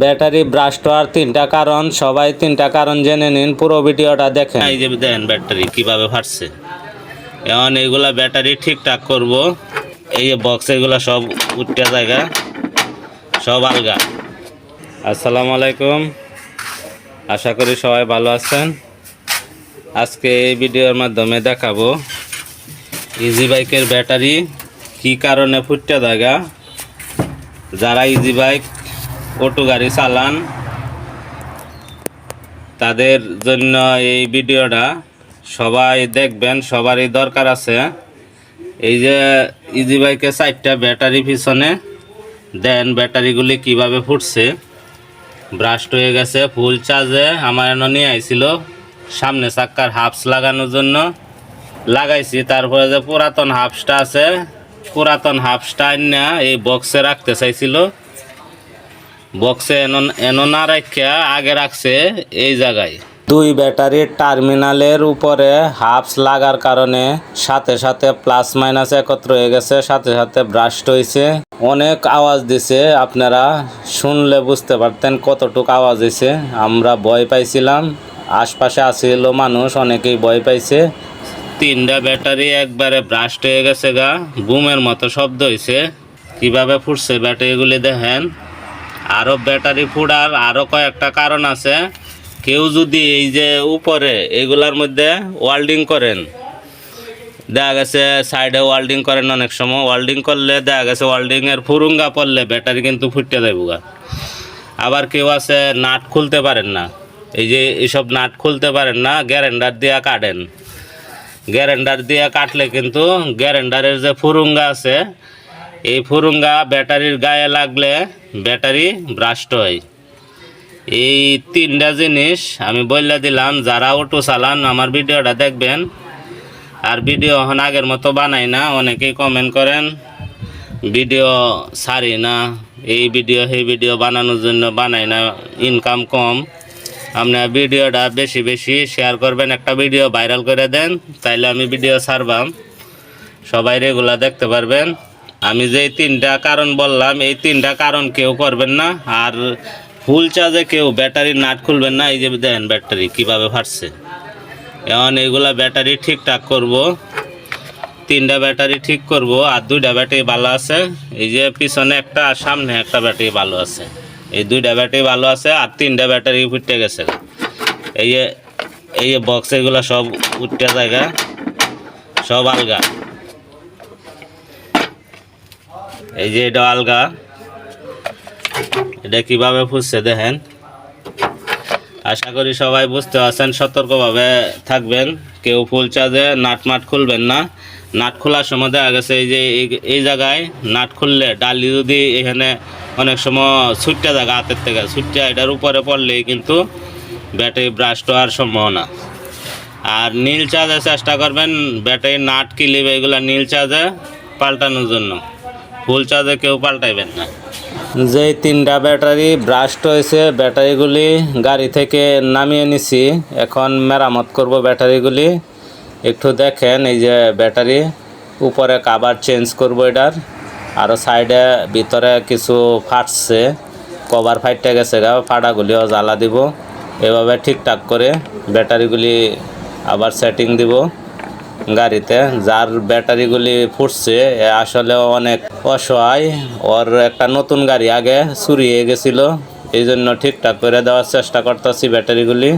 Battery ব্রাস্ট হওয়ার তিনটা কারণ, সবাই তিনটা কারণ জেনে নিন, পুরো ভিডিওটা দেখেন। এই যে দেন ব্যাটারি কীভাবে ফাটছে এখন এইগুলা ব্যাটারি ঠিকঠাক করব। এই যে বক্স এগুলা সব উঠতে জায়গা, সব আলগা। আসসালামু আলাইকুম। আশা করি সবাই ভালো আছেন। আজকে এই ভিডিওর মাধ্যমে দেখাবো ইজি বাইকের ব্যাটারি কি কারণে ফুটতে জায়গা। যারা ইজি বাইক অটো গাড়ি চালান। তাদের জন্য এই ভিডিওটা সবাই দেখবেন, সবারই দরকার আছে। এই যে ইজি বাইকে চারটা ব্যাটারি পিছনে, দেন ব্যাটারিগুলি কীভাবে ফুটছে। ব্রাস্ট হয়ে গেছে, ফুল চার্জে আমার এনে নিয়ে আইছিল। সামনে চাক্কার হাফস লাগানোর জন্য লাগাইছি। তারপরে যে পুরাতন হাফসটা আছে, পুরাতন হাফসটা না এই বক্সে রাখতে চাইছিল। বক্সে এনো না রাখিয়া আগে রাখছে এই জায়গায়। দুই ব্যাটারির টার্মিনালের উপরে হাফস লাগার কারণে সাথে সাথে প্লাস মাইনাস একত্র হয়ে গেছে সাথে সাথে ব্রাস্ট হয়েছে অনেক আওয়াজ দিছে আপনারা শুনলে বুঝতে পারতেন কতটুকু আওয়াজ হয়েছে আমরা ভয় পাইছিলাম আশপাশে আসিল মানুষ অনেকেই ভয় পাইছে। তিনটা ব্যাটারি একবারে ব্রাস্ট হয়ে গেছে গা বুমের মতো শব্দ হয়েছে কীভাবে ফুটছে ব্যাটারিগুলি দেখেন। আরও ব্যাটারি ফুটার আরও কয়েকটা কারণ আছে। কেউ যদি এই যে উপরে এগুলার মধ্যে ওয়েল্ডিং করেন, দেখা গেছে সাইডে ওয়েল্ডিং করেন অনেক সময় ওয়েল্ডিং করলে দেখা গেছে ওয়েল্ডিংয়ের ফুরুঙ্গা পড়লে ব্যাটারি কিন্তু ফুটতে যাব গা। আবার কেউ আছে নাট খুলতে পারেন না, এই যে এইসব নাট খুলতে পারেন না গ্যারেন্ডার দিয়া কাটেন। গ্যারেন্ডার দিয়ে কাটলে কিন্তু গ্যারেন্ডারের যে ফুরুঙ্গা আছে এই ফুরুঙ্গা ব্যাটারির গায়ে লাগলে ব্যাটারি ব্রাস্ট হয়। এই তিনটা জিনিস আমি বললে দিলাম, যারা অটো চালান আমার ভিডিওটা দেখবেন। আর ভিডিও এখন আগের মতো বানাই না, অনেকেই কমেন্ট করেন, ভিডিও ছাড়ি না, এই ভিডিও, সেই ভিডিও বানানোর জন্য বানাই না ইনকাম কম। আপনার ভিডিওটা বেশি বেশি শেয়ার করবেন, একটা ভিডিও ভাইরাল করে দেন, তাইলে আমি ভিডিও ছাড়বাম। সবাই রেগুলার দেখতে পারবেন। আমি যে তিনটা কারণ বললাম, এই তিনটা কারণ কেউ করবেন না। আর ফুল চার্জে কেউ ব্যাটারি নাট খুলবেন না, এই যে দেন ব্যাটারি কীভাবে ফাটছে। এখন এইগুলা ব্যাটারি ঠিকঠাক করব। তিনটা ব্যাটারি ঠিক করব, আর দুইটা ব্যাটারি ভালো আছে। এই যে পিছনে একটা আর সামনে একটা ব্যাটারি ভালো আছে। এই দুইটা ব্যাটারি ভালো আছে, আর তিনটা ব্যাটারি ফুটে গেছে। এই যে এই যে বক্স এগুলো সব উঠতে জায়গা, সব আলগা। এই যে এটা আলগা। এটা কীভাবে ফুটছে দেখেন? আশা করি সবাই বুঝতে পারছেন, সতর্কভাবে থাকবেন। কেউ ফুল চার্জে নাট মাট খুলবেন না। নাট খোলার সময় দেখা গেছে এই যে এই- জায়গায় নাট খুললে ডালি যদি এখানে অনেক সময় ছুটতে জায়গা হাতের থেকে ছুটটা এটার উপরে পড়লেই কিন্তু ব্যাটারি ব্রাস্ট হওয়ার সম্ভাবনা। আর নীল চার্জে চেষ্টা করবেন ব্যাটারি নাট কিলিপ, এগুলো নীল চার্জে পাল্টানোর জন্য। ফুল চার্জে কেউ পাল্টাইবেন না। যে তিনটা ব্যাটারি ব্রাস্ট হয়েছে, ব্যাটারিগুলি গাড়ি থেকে নামিয়ে নিছি। এখন মেরামত করব ব্যাটারিগুলি। একটু দেখেন, এই যে ব্যাটারি, উপরে কাবার চেঞ্জ করব এটার। আরও সাইডে ভিতরে কিছু ফাটছে। কভার ফাইটে গেছে গা, ফাটাগুলিও জ্বালা দিব। এভাবে ঠিকঠাক করে ব্যাটারিগুলি আবার সেটিং দিব। গাড়িতে, যার ব্যাটারিগুলি ফুটছে আসলে অনেক অসহায়। ওর একটা নতুন গাড়ি আগে চুরি হয়ে গেছিল এই জন্য ঠিকঠাক করে দেওয়ার চেষ্টা করতেছি ব্যাটারিগুলি।